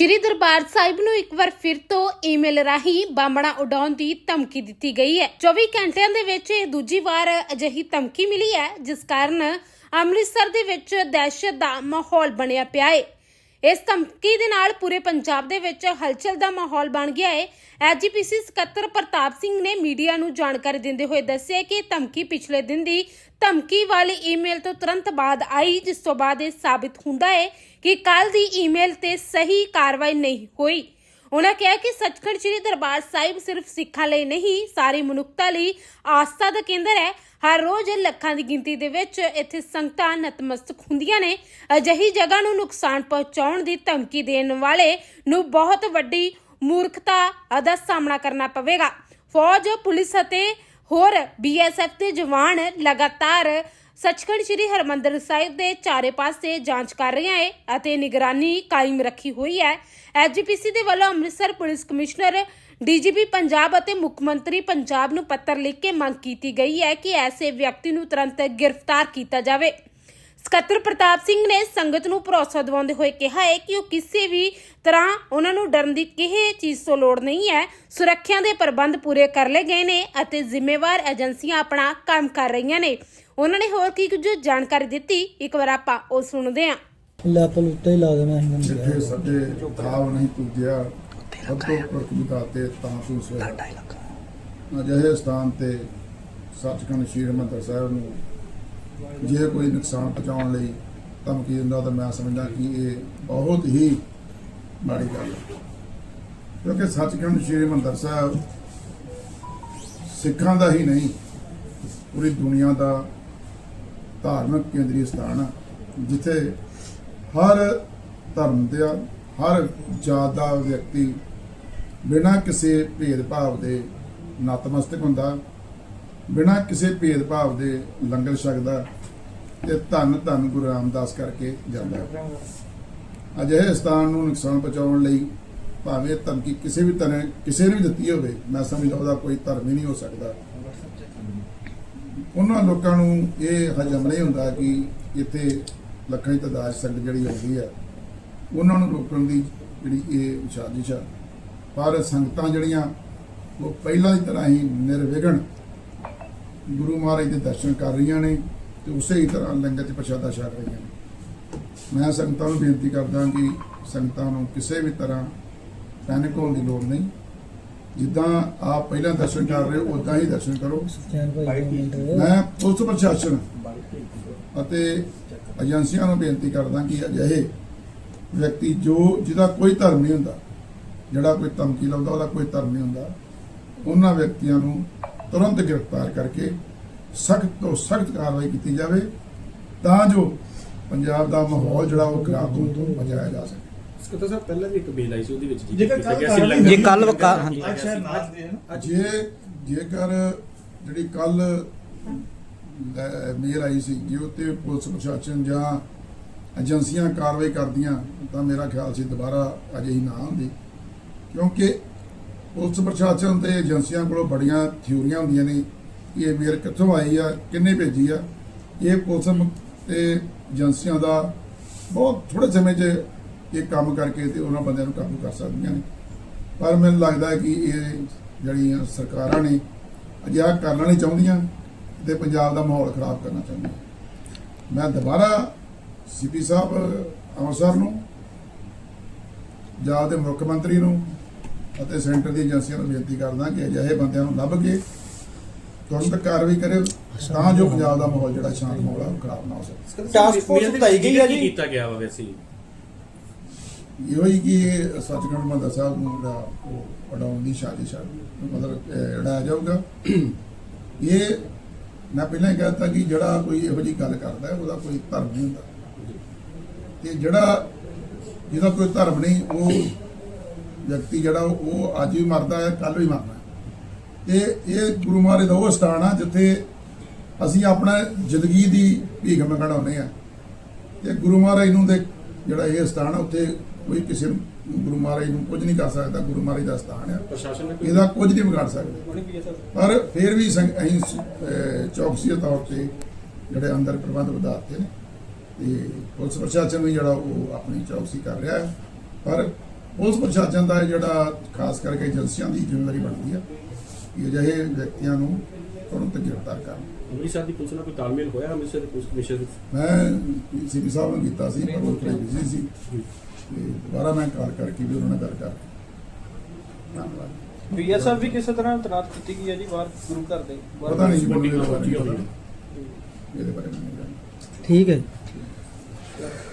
ਸ਼੍ਰੀ ਦਰਬਾਰ ਸਾਹਿਬ ਨੂੰ ਇੱਕ ਵਾਰ ਫਿਰ ਤੋਂ ਈਮੇਲ ਰਾਹੀਂ ਬਾਂਬਣਾ ਉਡਾਉਣ ਦੀ ਧਮਕੀ ਦਿੱਤੀ ਗਈ ਹੈ। 24 ਘੰਟਿਆਂ ਦੇ ਵਿੱਚ ਇਹ ਦੂਜੀ ਵਾਰ ਅਜਿਹੀ ਧਮਕੀ ਮਿਲੀ ਹੈ, ਜਿਸ ਕਾਰਨ ਅੰਮ੍ਰਿਤਸਰ ਦੇ ਵਿੱਚ ਦਹਿਸ਼ਤ ਦਾ ਮਾਹੌਲ ਬਣਿਆ ਪਿਆ ਹੈ। ਇਸ ਧਮਕੀ ਦੇ ਨਾਲ ਪੂਰੇ ਪੰਜਾਬ ਦੇ ਵਿੱਚ ਹਲਚਲ ਦਾ ਮਾਹੌਲ ਬਣ ਗਿਆ ਹੈ। ਐਜੀਪੀਸੀ ਸਕੱਤਰ ਪ੍ਰਤਾਪ ਸਿੰਘ ਨੇ ਮੀਡੀਆ ਨੂੰ ਜਾਣਕਾਰੀ ਦਿੰਦੇ ਹੋਏ ਦੱਸਿਆ ਕਿ ਧਮਕੀ ਪਿਛਲੇ ਦਿਨ ਦੀ ਧਮਕੀ ਵਾਲੀ ਈਮੇਲ ਤੋਂ ਤੁਰੰਤ ਬਾਅਦ ਆਈ, ਜਿਸ ਤੋਂ ਬਾਅਦ ਇਹ ਸਾਬਿਤ ਹੁੰਦਾ ਹੈ ਕਿ ਕੱਲ ਦੀ ਈਮੇਲ ਤੇ ਸਹੀ ਕਾਰਵਾਈ ਨਹੀਂ ਹੋਈ। ਉਹਨਾਂ ਕਿਹਾ ਕਿ ਸੱਚਖੰਡ ਸ੍ਰੀ ਦਰਬਾਰ ਸਾਹਿਬ ਸਿਰਫ ਸਿੱਖਾਂ ਲਈ ਨਹੀਂ, ਸਾਰੀ ਮਨੁੱਖਤਾ ਲਈ ਆਸਥਾ ਦਾ ਕੇਂਦਰ ਹੈ। ਹਰ ਰੋਜ਼ ਲੱਖਾਂ ਦੀ ਗਿਣਤੀ ਦੇ ਵਿੱਚ ਇੱਥੇ ਸੰਗਤਾਂ ਨਤਮਸਤਕ ਹੁੰਦੀਆਂ ਨੇ। ਅਜਿਹੀ ਜਗ੍ਹਾ ਨੂੰ ਨੁਕਸਾਨ ਪਹੁੰਚਾਉਣ ਦੀ ਧਮਕੀ ਦੇਣ ਵਾਲੇ ਨੂੰ ਬਹੁਤ ਵੱਡੀ ਮੂਰਖਤਾ ਦਾ ਸਾਹਮਣਾ ਕਰਨਾ ਪਵੇਗਾ। ਫੌਜ, ਪੁਲਿਸ ਅਤੇ ਹੋਰ ਬੀਐਸਐਫ ਦੇ ਜਵਾਨ ਲਗਾਤਾਰ ਸੱਚਖੰਡ ਸ੍ਰੀ ਹਰਮੰਦਰ ਸਾਹਿਬ ਦੇ ਚਾਰੇ ਪਾਸੇ ਜਾਂਚ ਕਰ ਰਹੀਆਂ ਹੈ ਅਤੇ ਨਿਗਰਾਨੀ ਕਾਇਮ ਰੱਖੀ ਹੋਈ ਹੈ। ਐਜੀਪੀਸੀ ਦੇ ਵੱਲੋਂ Amritsar police commissioner DGP Punjab ਅਤੇ ਮੁੱਖ ਮੰਤਰੀ ਪੰਜਾਬ ਨੂੰ ਪੱਤਰ ਲਿਖ ਕੇ ਮੰਗ ਕੀਤੀ ਗਈ ਹੈ ਕਿ ਐਸੇ ਵਿਅਕਤੀ ਨੂੰ ਤੁਰੰਤ ਗ੍ਰਿਫਤਾਰ ਕੀਤਾ ਜਾਵੇ। ਸਕੱਤਰ ਪ੍ਰਤਾਪ ਸਿੰਘ ਨੇ ਸੰਗਤ ਨੂੰ ਭਰੋਸਾ ਦਿਵਾਉਂਦੇ ਹੋਏ ਕਿਹਾ ਹੈ ਕਿ ਉਹ ਕਿਸੇ ਵੀ ਤਰ੍ਹਾਂ ਉਹਨਾਂ ਨੂੰ ਡਰਨ ਦੀ ਕਿਸੇ ਚੀਜ਼ ਤੋਂ ਲੋੜ ਨਹੀਂ ਹੈ। ਸੁਰੱਖਿਆ ਦੇ ਪ੍ਰਬੰਧ ਪੂਰੇ ਕਰ ਲਏ ਗਏ ਨੇ ਅਤੇ ਜ਼ਿੰਮੇਵਾਰ ਏਜੰਸੀਆਂ ਆਪਣਾ ਕੰਮ ਕਰ ਰਹੀਆਂ ਨੇ। ਉਹਨਾਂ ਨੇ ਹੋਰ ਕੀ ਕੁਝ ਜਾਣਕਾਰੀ ਦਿੱਤੀ? ਇੱਕ ਵਾਰ ਆਪਾਂ ਉਹ ਸੁਣਦੇ ਹਾਂ। ਲੱਤ ਲੁੱਤੇ ਹੀ ਲਾ ਦੇਣਾ ਸੀ ਮੈਨੂੰ ਜਿੱਥੇ ਸੱਜੇ ਥਾਵ ਨਹੀਂ ਪੂਜਿਆ ਸਭਤੋਂ ਪ੍ਰਤਿ ਦਾਤੇ ਤਾਂ ਤੂੰ ਸੋਇਆ ਅਜਿਹੇ ਸਥਾਨ ਤੇ ਸੱਚਖੰਡ ਸ੍ਰੀ ਹਰਿਮੰਦਰ ਸਾਹਿਬ ਨੂੰ ਜੇ ਕੋਈ ਨੁਕਸਾਨ ਪਹੁੰਚਾਉਣ ਲਈ ਧਮਕੀ ਦਿੰਦਾ ਤਾਂ ਮੈਂ ਸਮਝਦਾ ਕਿ ਇਹ ਬਹੁਤ ਹੀ ਮਾੜੀ ਗੱਲ ਹੈ। ਕਿਉਂਕਿ ਸੱਚਖੰਡ ਸ੍ਰੀ ਹਰਿਮੰਦਰ ਸਾਹਿਬ ਸਿੱਖਾਂ ਦਾ ਹੀ ਨਹੀਂ, ਪੂਰੀ ਦੁਨੀਆ ਦਾ ਧਾਰਮਿਕ ਕੇਂਦਰੀ ਸਥਾਨ ਆ, ਜਿੱਥੇ ਹਰ ਧਰਮ ਦਾ ਹਰ ਜਾਤ ਦਾ ਵਿਅਕਤੀ ਬਿਨਾਂ ਕਿਸੇ ਭੇਦਭਾਵ ਦੇ ਨਤਮਸਤਕ ਹੁੰਦਾ। ਬਿਨਾਂ ਕਿਸੇ ਭੇਦਭਾਵ ਦੇ ਲੰਗਰ ਛਕਦਾ ਤੇ ਧੰਨ ਧੰਨ ਗੁਰੂ ਰਾਮਦਾਸ ਕਰਕੇ ਜਾਂਦਾ ਅਜਿਹੇ ਸਥਾਨ ਨੂੰ ਨੁਕਸਾਨ ਪਹੁੰਚਾਉਣ ਲਈ ਭਾਵੇਂ ਧਮਕੀ ਕਿਸੇ ਵੀ ਤਰ੍ਹਾਂ, ਕਿਸੇ ਨੇ ਵੀ ਦਿੱਤੀ ਹੋਵੇ, ਮੈਂ ਸਮਝਦਾ ਉਹਦਾ ਕੋਈ ਧਰਮ ਹੀ ਨਹੀਂ ਹੋ ਸਕਦਾ। ਉਹਨਾਂ ਲੋਕਾਂ ਨੂੰ ਇਹ ਹਜਮ ਨਹੀਂ ਹੁੰਦਾ ਕਿ ਇੱਥੇ ਲੱਖਾਂ ਦੀ ਤਾਦਾਦ ਸੰਗਤ ਜਿਹੜੀ ਆਉਂਦੀ ਹੈ, ਉਹਨਾਂ ਨੂੰ ਰੋਕਣ ਦੀ ਜਿਹੜੀ ਇਹ ਸਾਜ਼ਿਸ਼ ਆ। ਪਰ ਸੰਗਤਾਂ ਜਿਹੜੀਆਂ, ਉਹ ਪਹਿਲਾਂ ਦੀ ਤਰ੍ਹਾਂ ਹੀ ਨਿਰਵਿਘਨ ਗੁਰੂ ਮਹਾਰਾਜ ਦੇ ਦਰਸ਼ਨ ਕਰ ਰਹੀਆਂ ਨੇ ਤੇ ਉਸੇ ਹੀ ਤਰ੍ਹਾਂ ਲੰਗਰ 'ਤੇ ਪ੍ਰਸ਼ਾਦਾ ਛਕ ਰਹੀਆਂ ਨੇ। ਮੈਂ ਸੰਗਤਾਂ ਨੂੰ ਬੇਨਤੀ ਕਰਦਾ ਕਿ ਸੰਗਤਾਂ ਨੂੰ ਕਿਸੇ ਵੀ ਤਰ੍ਹਾਂ ਪੈਨਿਕ ਹੋਣ ਦੀ ਲੋੜ ਨਹੀਂ। ਜਿੱਦਾਂ ਆਪ ਪਹਿਲਾਂ ਦਰਸ਼ਨ ਕਰ ਰਹੇ ਹੋ ਉਦਾਂ ਹੀ ਦਰਸ਼ਨ ਕਰੋ। ਮੈਂ ਪੁਲਿਸ ਪ੍ਰਸ਼ਾਸਨ ਅਤੇ ਏਜੰਸੀਆਂ ਨੂੰ ਬੇਨਤੀ ਕਰਦਾ ਕਿ ਅਜਿਹੇ ਵਿਅਕਤੀ ਜੋ ਜਿਹਦਾ ਕੋਈ ਧਰਮ ਨਹੀਂ ਹੁੰਦਾ, ਜਿਹੜਾ ਕੋਈ ਧਮਕੀ ਲਾਉਂਦਾ, ਉਹਦਾ ਕੋਈ ਧਰਮ ਨਹੀਂ ਹੁੰਦਾ, ਉਹਨਾਂ ਵਿਅਕਤੀਆਂ ਨੂੰ ਤੁਰੰਤ ਗ੍ਰਿਫਤਾਰ ਕਰਕੇ ਸਖਤ ਤੋਂ ਸਖਤ ਕਾਰਵਾਈ ਕੀਤੀ ਜਾਵੇ ਤਾਂ ਜੋ ਪੰਜਾਬ ਦਾ ਮਾਹੌਲ ਜਿਹੜਾ ਉਹ ਖਰਾਬ ਹੋਣ ਤੋਂ ਬਚਾਇਆ ਜਾ ਸਕੇ। ਸਕੱਤਰ ਸਾਹਿਬ ਪਹਿਲਾਂ ਵੀ ਇੱਕ ਬੇਲ ਆਈ ਸੀ ਉਹਦੇ ਵਿੱਚ ਜੀ ਜੇਕਰ ਜੇ ਹਾਂਜੀ। ਅੱਜ ਜੇ ਜਿਹੜੀ ਕੱਲ ਮੇਲ ਆਈ ਸੀ ਜੇ ਉੱਤੇ ਪੁਲਿਸ ਪ੍ਰਸ਼ਾਸਨ ਜਾਂ ਏਜੰਸੀਆਂ ਕਾਰਵਾਈ ਕਰਦੀਆਂ ਤਾਂ ਮੇਰਾ ਖਿਆਲ ਸੀ ਦੁਬਾਰਾ ਅਜਿਹੀ ਨਾ ਹੁੰਦੀ ਕਿਉਂਕਿ ਪੁਲਿਸ ਪ੍ਰਸ਼ਾਸਨ ਤੇ ਏਜੰਸੀਆਂ ਕੋਲੋਂ ਬੜੀਆਂ ਥਿਊਰੀਆਂ ਹੁੰਦੀਆਂ ਨੇ ਕਿ ਇਹ ਮੇਲ ਕਿੱਥੋਂ ਆਈ ਆ, ਕਿੰਨੇ ਭੇਜੀ ਆ। ਇਹ ਪੁਲਿਸ ਮ- ਤੇ ਏਜੰਸੀਆਂ ਦਾ ਬਹੁਤ ਥੋੜੇ ਸਮੇਂ 'ਚ ਇਹ ਕੰਮ ਕਰਕੇ ਤੇ ਉਹਨਾਂ ਬੰਦਿਆਂ ਨੂੰ ਕਾਬੂ ਕਰ ਸਕਦੀਆਂ ਨੇ। ਪਰ ਮੈਨੂੰ ਲੱਗਦਾ ਕਿ ਇਹ ਜਿਹੜੀਆਂ ਸਰਕਾਰਾਂ ਨੇ ਅਜਿਹਾ ਕਰਨਾ ਨਹੀਂ ਚਾਹੁੰਦੀਆਂ ਤੇ ਪੰਜਾਬ ਦਾ ਮਾਹੌਲ ਖਰਾਬ ਕਰਨਾ ਚਾਹੁੰਦੀਆਂ। ਮੈਂ ਦੁਬਾਰਾ ਸੀਪੀ ਸਾਹਿਬ ਅੰਮ੍ਰਿਤਸਰ ਨੂੰ ਪੰਜਾਬ ਦੇ ਮੁੱਖ ਮੰਤਰੀ ਨੂੰ ਅਤੇ ਸੈਂਟਰ ਦੀ ਏਜੰਸੀਆਂ ਨੂੰ ਬੇਨਤੀ ਕਰਦਾ ਕਿ ਅਜਿਹੇ ਬੰਦਿਆਂ ਨੂੰ ਲੱਭ ਕੇ ਤੁਰੰਤ ਕਾਰਵਾਈ ਕਰੇ ਤਾਂ ਜੋ ਪੰਜਾਬ ਦਾ ਮਾਹੌਲ ਜਿਹੜਾ ਸ਼ਾਂਤ ਮਾਹੌਲ ਆ ਉਹ ਖਰਾਬ ਨਾ ਹੋ ਸਕੇ। ਟਾਸਕ ਫੋਰਸ ਬਣਾਈ ਗਈ ਕੀ ਜੀ। ਕੀਤਾ ਗਿਆ ਵਾ ਵੈਸੇ ਇਹੋ ਹੀ ਕਿ ਸੱਚਖੰਡ ਮੰਦਰ ਸਾਹਿਬ ਨੂੰ ਜਿਹੜਾ ਉਹ ਉਡਾਉਣ ਦੀ ਸਾਜ਼ਿਸ਼ ਆ। ਮਤਲਬ ਅਹ, ਉਡਾਇਆ ਜਾਊਗਾ। ਇਹ ਮੈਂ ਪਹਿਲਾਂ ਹੀ ਕਹਿ ਦਿੱਤਾ ਕਿ ਜਿਹੜਾ ਕੋਈ ਇਹੋ ਜੀ ਗੱਲ ਕਰਦਾ ਹੈ, ਉਹਦਾ ਕੋਈ ਧਰਮ ਨਹੀਂ ਹੁੰਦਾ। ਤੇ ਜਿਹੜਾ ਜਿਹਦਾ ਕੋਈ ਧਰਮ ਨਹੀਂ ਉਹ ਵਿਅਕਤੀ ਜਿਹੜਾ ਉਹ ਅੱਜ ਵੀ ਮਰਦਾ ਹੈ ਕੱਲ ਵੀ ਮਰਨਾ ਹੈ। ਤੇ ਇਹ ਗੁਰੂ ਮਹਾਰਾਜ ਦਾ ਉਹ ਸਥਾਨ ਆ ਜਿੱਥੇ ਅਸੀਂ ਆਪਣਾ ਜ਼ਿੰਦਗੀ ਦੀ ਭੀਖ ਮੰਗਣਾਉਂਦੇ ਆ ਤੇ ਗੁਰੂ ਮਹਾਰਾਜ ਨੂੰ ਦੇ ਜਿਹੜਾ ਇਹ ਸਥਾਨ ਆ ਉੱਥੇ ਕੋਈ ਕਿਸੇ ਗੁਰੂ ਮਹਾਰਾਜ ਨੂੰ ਕੁਝ ਨਹੀਂ ਕਰ ਸਕਦਾ ਗੁਰੂ ਮਹਾਰਾਜ ਦਾ ਸਥਾਨ ਆ। ਪ੍ਰਸ਼ਾਸਨ ਨੇ ਇਹਦਾ ਕੁਝ ਨਹੀਂ ਵਿਗਾੜ ਸਕਦਾ। ਪਰ ਫਿਰ ਵੀ ਅਸੀਂ ਅਹ, ਚੌਕਸੀ ਦੇ ਤੌਰ ਤੇ ਜਿਹੜੇ ਅੰਦਰ ਪ੍ਰਬੰਧ ਵਧਾਤੇ ਨੇ ਤੇ ਪੁਲਿਸ ਪ੍ਰਸ਼ਾਸਨ ਵੀ ਜਿਹੜਾ ਉਹ ਆਪਣੀ ਚੌਕਸੀ ਕਰ ਰਿਹਾ ਹੈ। ਪਰ ਪੁਲਿਸ ਪ੍ਰਸ਼ਾਸਨ ਦਾ ਜਿਹੜਾ ਖਾਸ ਕਰਕੇ ਏਜੰਸੀਆਂ ਦੀ ਜ਼ਿੰਮੇਵਾਰੀ ਬਣਦੀ ਆ ਕਿ ਅਜਿਹੇ ਵਿਅਕਤੀਆਂ ਨੂੰ ਤੁਰੰਤ ਗ੍ਰਿਫਤਾਰ ਕਰਨ। ਅੰਮ੍ਰਿਤਸਰ ਦੀ ਪੁਲਿਸ ਨਾਲ ਕੋਈ ਤਾਲਮੇਲ ਹੋਇਆ ਅੰਮ੍ਰਿਤਸਰ ਦੀ ਪੁਲਿਸ ਕਮਿਸ਼ਨ ਮੈਂ ਸੀਪੀ ਸਾਹਿਬ ਨੂੰ ਕੀਤਾ ਸੀ ਪਰ ਉਹ ਥੋੜੇ ਬਿਜ਼ੀ ਸੀ। ਤੇ ਦੁਬਾਰਾ ਮੈਂ ਕਾਲ ਕਰਕੇ ਵੀ ਉਹਨਾਂ ਨਾਲ ਗੱਲ ਕਰ ਧੰਨਵਾਦ। ਬੀਐਸਐਫ ਵੀ ਕਿਸੇ ਤਰ੍ਹਾਂ ਤਨਾਤ ਕੀਤੀ ਗਈ ਹੈ ਜੀ ਬਾਹਰ ਗੁਰੂ ਘਰ ਦੇ? ਬਾਹਰ ਪਤਾ ਨਹੀਂ ਜੀ ਮੈਨੂੰ ਗੱਲ ਇਹਦੇ ਬਾਰੇ ਪਹੁੰਚੀ ਹੋਣੀ ਇਹਦੇ ਬਾਰੇ ਮੈਨੂੰ ਨਹੀਂ ਜਾਣਦਾ। ਠੀਕ ਹੈ ਜੀ।